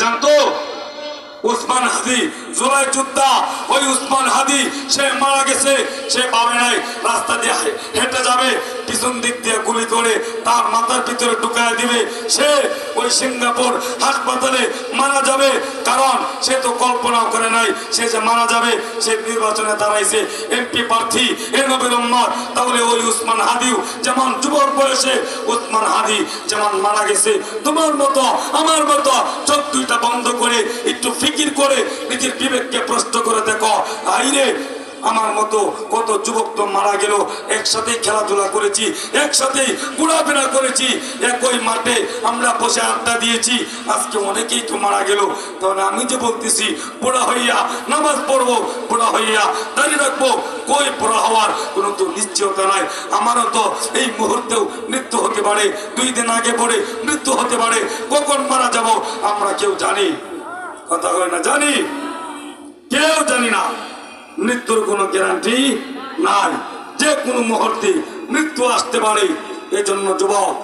জানতো? উসমান হাদি জুলাই যোদ্ধা ওই উসমান হাদি, সে মারা গেছে, সে পাবে নাই, রাস্তা দিয়ে হেঁটে যাবে। পিছন দিক দিয়ে গুলি করে তার মাথার ভিতরে ঢুকায় দিবে। সে ওই সিঙ্গাপুর হাসপাতালে মারা যাবে। কারণ সে তো কল্পনাও করে নাই, সে যে মারা যাবে, সে নির্বাচনে দাঁড়াইছে। এমপি প্রার্থী এ নবীর তাহলে ওই উসমান হাদিও যেমন যুবক বয়সে, উসমান হাদি যেমন মারা গেছে। তোমার মতো, আমার মতো চোখ দুইটা বন্ধ করে, একটু ফিকির করে নিজের বিবেককে প্রশ্ন করে দেখো, আইরে আমার মতো কত যুবক তো মারা গেল। একসাথেই খেলাধুলা করেছি, একসাথেই ঘোরাফেরা করেছি। একই মাঠে আমরা বসে আড্ডা দিয়েছি। আজকে অনেকেই তো মারা গেল। তাহলে আমি যে বলতেছি পোড়া হইয়া নামাজ পড়ব পোড়া হইয়া দাঁড়িয়ে রাখব, কই পোড়া হওয়ার কোনো তো নিশ্চয়তা নাই। আমারও তো এই মুহূর্তেও মৃত্যু হতে পারে, দুই দিন আগে পরে মৃত্যু হতে পারে, কখন মারা যাব আমরা কেউ জানি। কথা হয় না, জানি? কেউ জানি না। মৃত্যুর কোনো গ্যারান্টি নাই। যে কোনো মুহূর্তে মৃত্যু আসতে পারে। এজন্য যুবক,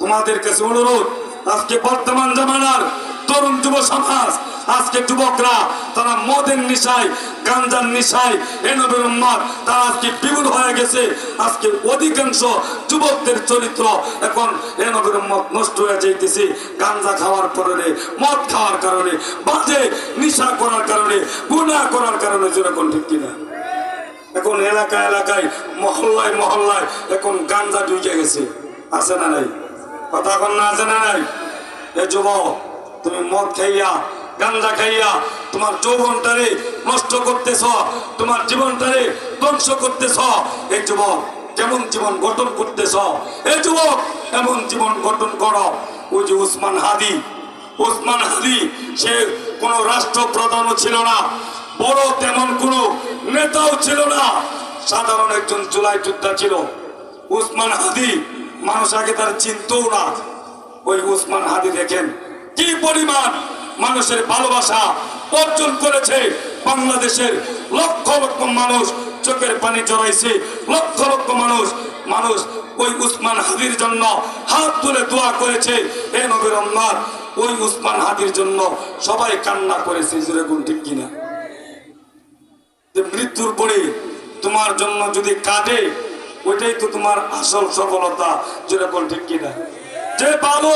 তোমাদের কাছে অনুরোধ, আজকে বর্তমান জামানার তরুণ যুব সমাজ আজকে যুবকরা, তারা মদের নিশায়, গাঞ্জার নিশায় এনবের উম্মাদ, তারা আজকে বিমূল হয়ে গেছে। আজকে অধিকাংশ যুবকদের চরিত্র এখন এনবের উম্মত নষ্ট হয়ে যাইতেছে। গাঞ্জা খাওয়ার কারণে, মদ খাওয়ার কারণে, বাজে নিশা করার কারণে গুণা করার কারণে যেরকম ঠিক কিনা। এখন এলাকা এলাকায়, মহল্লায় মহল্লায় এখন গাঞ্জা ঢুকে গেছে। আছে না নাই? কথা না আছে না নাই? এ যুবক, তুমি মদ খাইয়া গাঞ্জা খাইয়া তোমার যৌবনটারে নষ্ট করতেছ, তোমার জীবনটারে ধ্বংস করতেছ। এই যুবক কেমন জীবন গঠন করতেছ, এই যুবক এমন জীবন গঠন করো। ওই যে উসমান হাদি ওসমান হাদি, সে কোনো রাষ্ট্রপ্রধানও ছিল না, বড় তেমন কোনো নেতাও ছিল না, সাধারণ একজন জুলাই যোদ্ধা ছিল। উসমান হাদি, মানুষ আগে তার চিনতও না। ওই উসমান হাদি দেখেন কি পরিমাণ মানুষের ভালোবাসা অর্জন করেছে। বাংলাদেশের লক্ষ লক্ষ মানুষ চোখের পানি জড়াইছে। লক্ষ লক্ষ মানুষ মানুষ ওই উসমান হাদির জন্য হাত তুলে দোয়া করেছে। এ নবীর রহমান, ওই উসমান হাদির জন্য সবাই কান্না করেছে যেরকম ঠিক কিনা? মৃত্যুর পরে তোমার জন্য যদি কাঁদে, ওইটাই তো তোমার আসল সফলতা যেরকম ঠিক কিনা? যে ভালো